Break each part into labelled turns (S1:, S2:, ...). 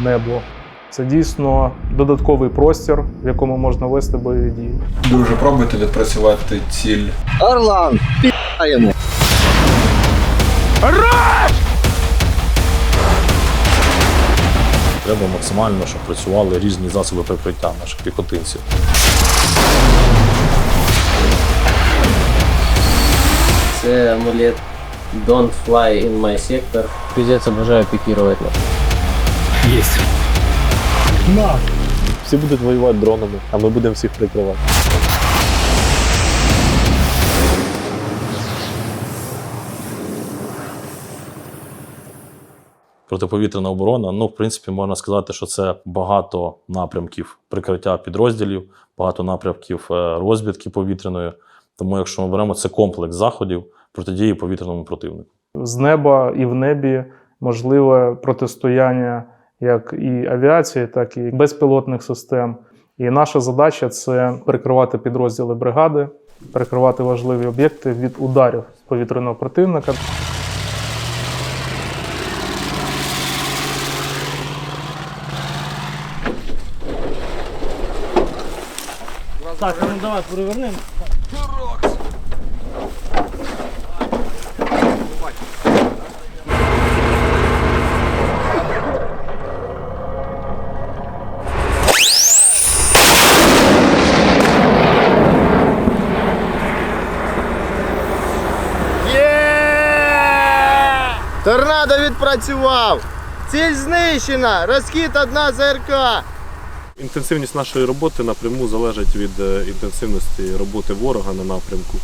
S1: небо. Це дійсно додатковий простір, в якому можна вести бойові дії.
S2: Ви вже пробуєте відпрацювати ціль
S3: Орлан, пі***ємо.
S4: Треба максимально, щоб працювали різні засоби прикриття наших піхотинців.
S5: Це амулет Don't fly in my sector. Пиздец, обожаю пикировать.
S4: Всі будуть воювати дронами, а ми будемо всіх прикривати. Протиповітряна оборона, ну, в принципі, можна сказати, що це багато напрямків прикриття підрозділів, багато напрямків е, розвідки повітряної. Тому, якщо ми беремо це комплекс заходів протидії повітряному противнику.
S1: З неба і в небі можливе протистояння як і авіації, так і безпілотних систем. І наша задача це перекривати підрозділи бригади, перекривати важливі об'єкти від ударів повітряного противника.
S6: Так, ну давай перевернемо.
S3: Торнадо відпрацював! Ціль знищена! Розхід одна ЗРК!
S7: Інтенсивність нашої роботи напряму залежить від е, інтенсивності роботи ворога на напрямку.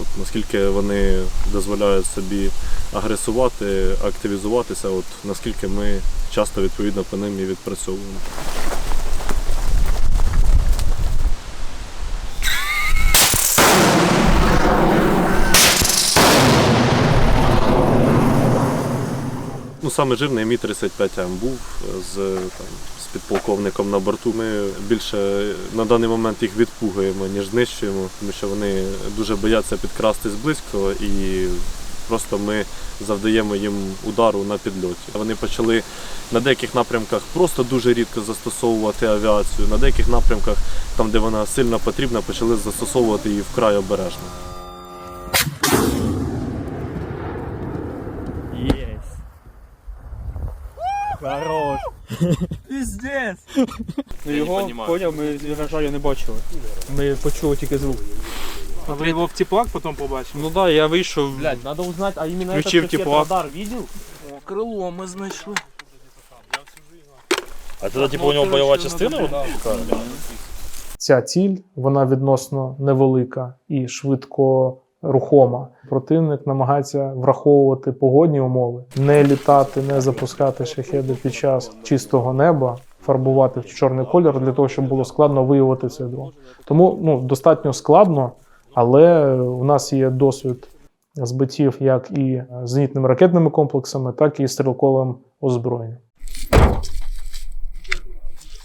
S7: От, наскільки вони дозволяють собі агресувати, активізуватися, от, наскільки ми часто відповідно по ним і відпрацьовуємо. Ну, саме жирний Мі 35 м був е, з, там, з підполковником на борту. Ми більше на даний момент їх відпугуємо, ніж знищуємо, тому що вони дуже бояться підкрастись близько і просто ми завдаємо їм удару на підльоті. Вони почали на деяких напрямках просто дуже рідко застосовувати авіацію, на деяких напрямках, там де вона сильно потрібна, почали застосовувати її вкрай обережно.
S6: Єс. Хорош. Піздець. Ну його поняв, ми вражаю не бачили. Ми почули тільки звук.
S8: А ви його в теплак потім побачили?
S6: Ну да, я вийшов.
S5: Блядь, надо узнать, а именно
S8: Включив
S5: этот
S8: теплак.
S5: радар видел?
S8: О, крило ми знайшли.
S4: А це типу у нього бойова частина?
S1: Ця ціль вона відносно невелика і швидко рухома. Противник намагається враховувати погодні умови, не літати, не запускати шахеди під час чистого неба, фарбувати в чорний колір для того, щоб було складно виявити цей дрон. Тому ну, достатньо складно, але у нас є досвід збиттів як і зенітними ракетними комплексами, так і стрілковим озброєнням.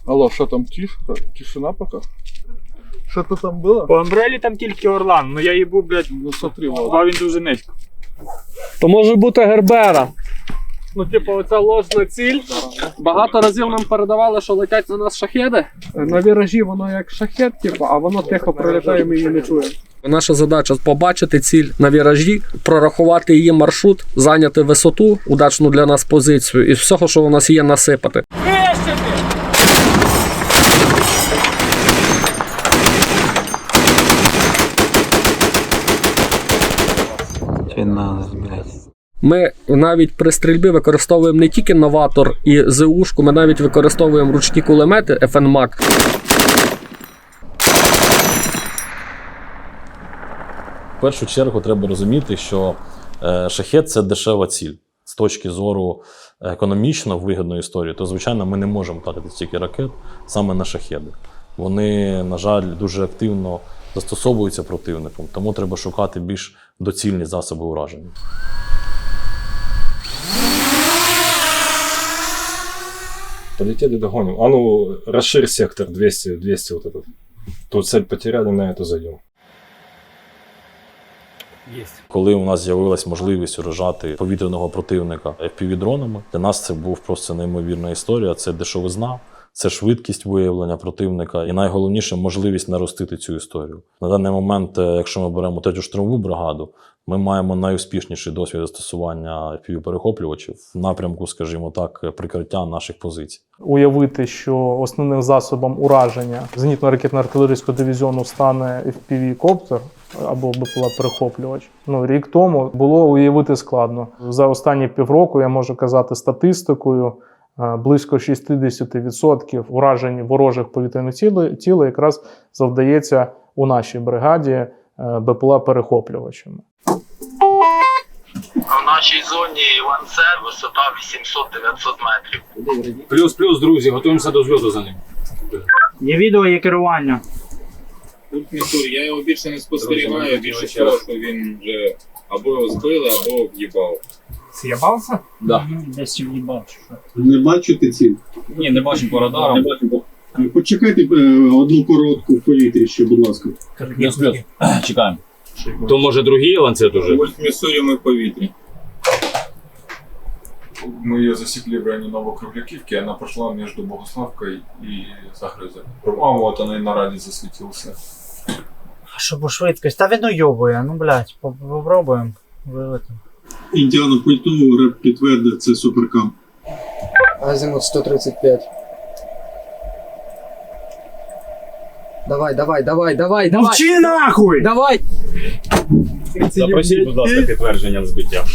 S9: Алло, що там тишка? Тишина пока? Що то там було?
S8: По Амбрелі там тільки Орлан, ну я їбу, блядь,
S9: Ну
S8: а він дуже низько.
S6: То може бути Гербера. Ну, типу, оця ложна ціль. Багато разів нам передавали, що летять на нас шахеди. На віражі воно як шахет, типу, а воно тихо прилітає, ми її не чуємо. Наша задача побачити ціль на віражі, прорахувати її маршрут, зайняти висоту, удачну для нас позицію, і з всього, що у нас є, насипати. Ми навіть при стрільбі використовуємо не тільки новатор і ЗУшку, ми навіть використовуємо ручні кулемети FNMAC.
S4: В першу чергу треба розуміти, що е, шахет це дешева ціль. З точки зору економічно вигідної історії, то звичайно ми не можемо платити стільки ракет саме на шахеди. Вони, на жаль, дуже активно застосовуються противником, тому треба шукати більш доцільні засоби ураження.
S7: Полетели, догоним. А ну, расширь сектор 200, 200 вот этот. Тут цель потеряли, на эту зайдем.
S4: Коли у нас з'явилась можливість уражати повітряного противника FPV-дронами, для нас це був просто неймовірна історія. Це дешевизна, це швидкість виявлення противника, і найголовніше можливість наростити цю історію. На даний момент, е, якщо ми беремо третю штурмову бригаду, ми маємо найуспішніший досвід застосування FPV-перехоплювачів в напрямку, скажімо так, прикриття наших позицій.
S1: Уявити, що основним засобом ураження зенітно-ракетно-артилерійського дивізіону стане FPV-коптер або БПЛА-перехоплювач. Ну, рік тому було уявити складно. За останні півроку я можу казати статистикою. Близько 60% уражень ворожих повітряних тіл, тіл якраз завдається у нашій бригаді е, БПЛА-перехоплювачами.
S10: В нашій зоні ланцер висота 800-900 метрів.
S11: Плюс, плюс, друзі, готуємося до зльоту за ним.
S8: Є відео, є керування.
S11: Я його більше не спостерігаю, більше того, що він вже або його збили, або в'їбав.
S8: З'їбався?
S11: Да.
S8: Десь в'їбав. чи що.
S12: Не бачите ціль?
S11: Ні, не бачимо по радарам.
S12: Почекайте е, одну коротку в повітрі ще, будь ласка.
S11: Плюс, плюс. Чекаємо. То може другий ланцет уже?
S13: Ми в повітрі.
S2: Мы ее засекли в районе Новокруглякивки, она пошла между Богославкой и Загрызой. По-моему, вот она и на раді засветился.
S8: А що по швидкість? Та він уйобує, ну блядь, по- попробуємо. Вилетимо.
S12: Індіана пульту реп підтвердить, це суперкам.
S3: Азимут 135. Давай, давай, давай, давай, давай.
S8: Мовчи нахуй!
S3: Давай!
S11: Запросіть, будь ласка, підтвердження збиття.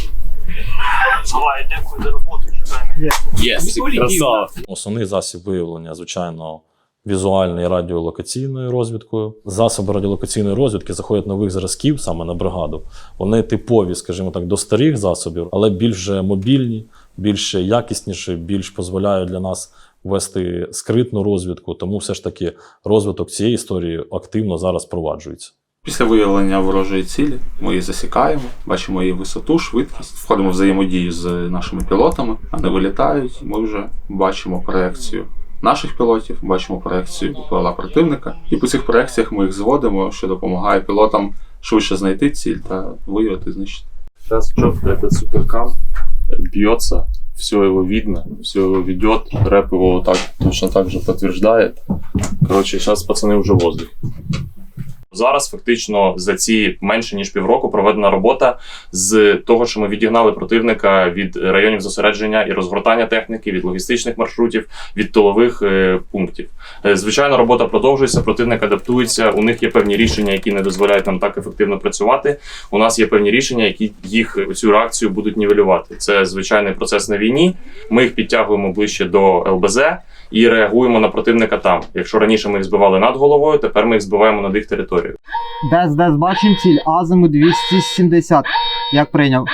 S10: Давай, дякую за роботу. чекаємо.
S11: Єс, красава.
S4: Основний засіб виявлення, звичайно, візуальною радіолокаційною розвідкою. Засоби радіолокаційної розвідки заходять нових зразків саме на бригаду. Вони типові, скажімо так, до старих засобів, але більш мобільні, більш якісніші, більш дозволяють для нас вести скритну розвідку. Тому все ж таки розвиток цієї історії активно зараз впроваджується.
S14: Після виявлення ворожої цілі ми її засікаємо, бачимо її висоту, швидкість, входимо в взаємодію з нашими пілотами, вони вилітають, ми вже бачимо проекцію наших пілотів, бачимо проекцію ПЛА противника. І по цих проекціях ми їх зводимо, що допомагає пілотам швидше знайти ціль та виявити знищити.
S13: Сейчас четко этот суперкам бьется, все его видно, все его ведет, рэп его вот так точно так же подтверждает. Короче, сейчас пацаны уже в воздухе.
S11: Зараз фактично за ці менше ніж півроку проведена робота з того, що ми відігнали противника від районів зосередження і розгортання техніки, від логістичних маршрутів, від тилових е, пунктів. Е, звичайно, робота продовжується, противник адаптується. У них є певні рішення, які не дозволяють нам так ефективно працювати. У нас є певні рішення, які їх цю реакцію будуть нівелювати. Це звичайний процес на війні. Ми їх підтягуємо ближче до ЛБЗ і реагуємо на противника там. Якщо раніше ми їх збивали над головою, тепер ми їх збиваємо над їх територією.
S3: Дес, дес, бачимо ціль. Азимут 270. Як прийняв?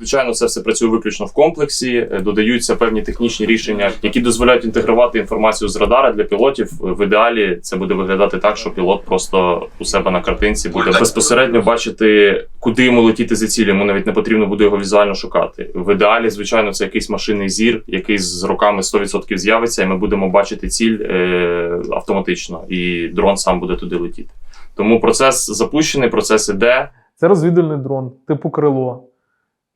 S11: Звичайно, це все працює виключно в комплексі. Е, Додаються певні технічні рішення, які дозволяють інтегрувати інформацію з радара для пілотів. В ідеалі це буде виглядати так, що пілот просто у себе на картинці буде безпосередньо бачити, куди йому летіти за цілі. Йому навіть не потрібно буде його візуально шукати. В ідеалі, звичайно, це якийсь машинний зір, який з роками 100% з'явиться, і ми будемо бачити ціль е, автоматично, і дрон сам буде туди летіти. Тому процес запущений, процес іде.
S1: Це розвідувальний дрон типу крило,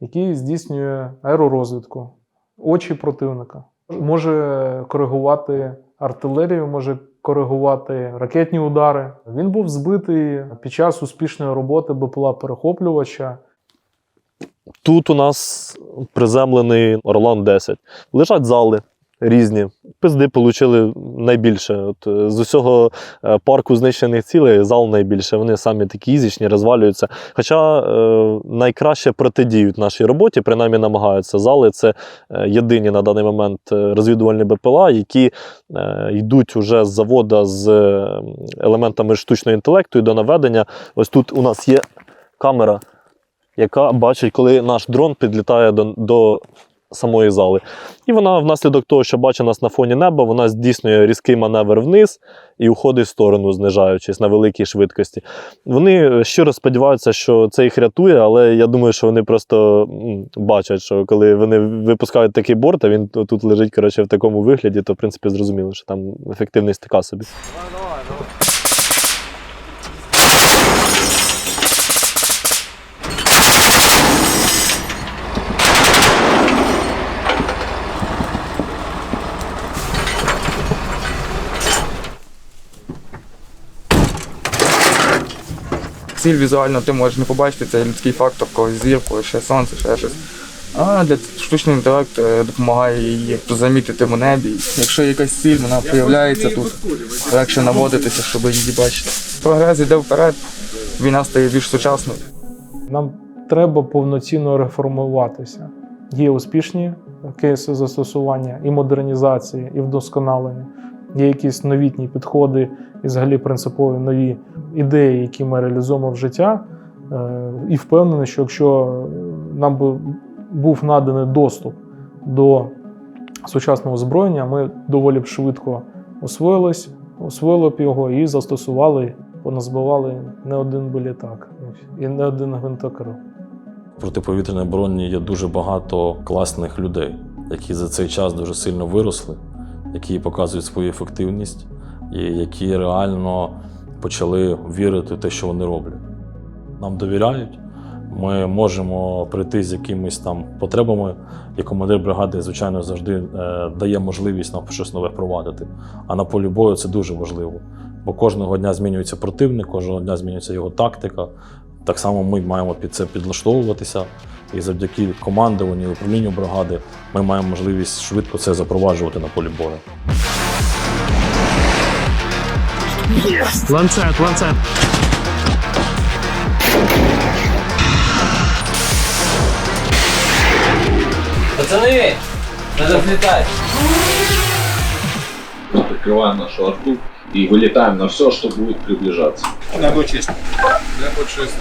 S1: який здійснює аеророзвідку, очі противника. Може коригувати артилерію, може коригувати ракетні удари. Він був збитий під час успішної роботи БПЛА-перехоплювача.
S7: Тут у нас приземлений Орлан 10. Лежать зали різні. Пизди отримали найбільше. От, е, з усього е, парку знищених цілей зал найбільше. Вони самі такі ізічні, розвалюються. Хоча е, найкраще протидіють нашій роботі, принаймні намагаються. Зали це е, єдині на даний момент розвідувальні БПЛА, які е, йдуть уже з завода з елементами штучного інтелекту і до наведення. Ось тут у нас є камера яка бачить, коли наш дрон підлітає до, до самої зали. І вона, внаслідок того, що бачить нас на фоні неба, вона здійснює різкий маневр вниз і уходить в сторону, знижаючись на великій швидкості. Вони щиро сподіваються, що це їх рятує, але я думаю, що вони просто бачать, що коли вони випускають такий борт, а він тут лежить коротше, в такому вигляді, то в принципі зрозуміло, що там ефективність така собі.
S15: Ціль візуально ти можеш не побачити, це людський фактор, когось зір, когось ще сонце, ще щось. А для штучний інтелект е, допомагає її замітити в небі. Якщо якась ціль, вона з'являється тут, легше наводитися, щоб її бачити. Прогрес йде вперед, війна стає більш сучасною.
S1: Нам треба повноцінно реформуватися. Є успішні кейси застосування і модернізації, і вдосконалення. Є якісь новітні підходи і взагалі принципові нові ідеї, які ми реалізуємо в життя. Е, І впевнений, що якщо нам би був наданий доступ до сучасного озброєння, ми доволі б швидко освоїлись, освоїли б його і застосували, поназбивали не один би літак і не один гвинтокрил.
S4: В протиповітряній обороні є дуже багато класних людей, які за цей час дуже сильно виросли, які показують свою ефективність і які реально почали вірити в те, що вони роблять. Нам довіряють. Ми можемо прийти з якимись там потребами, і командир бригади, звичайно, завжди е, дає можливість нам щось нове впровадити. А на полі бою це дуже важливо. Бо кожного дня змінюється противник, кожного дня змінюється його тактика. Так само ми маємо під це підлаштовуватися. І завдяки командуванню і управлінню бригади ми маємо можливість швидко це запроваджувати на полі бою.
S6: Ланцет, ланцет.
S5: Пацаны, надо взлетать.
S2: Прикрываем нашу арту и вылетаем на все, что будет приближаться.
S9: Небо чисто.
S2: Небо чисте.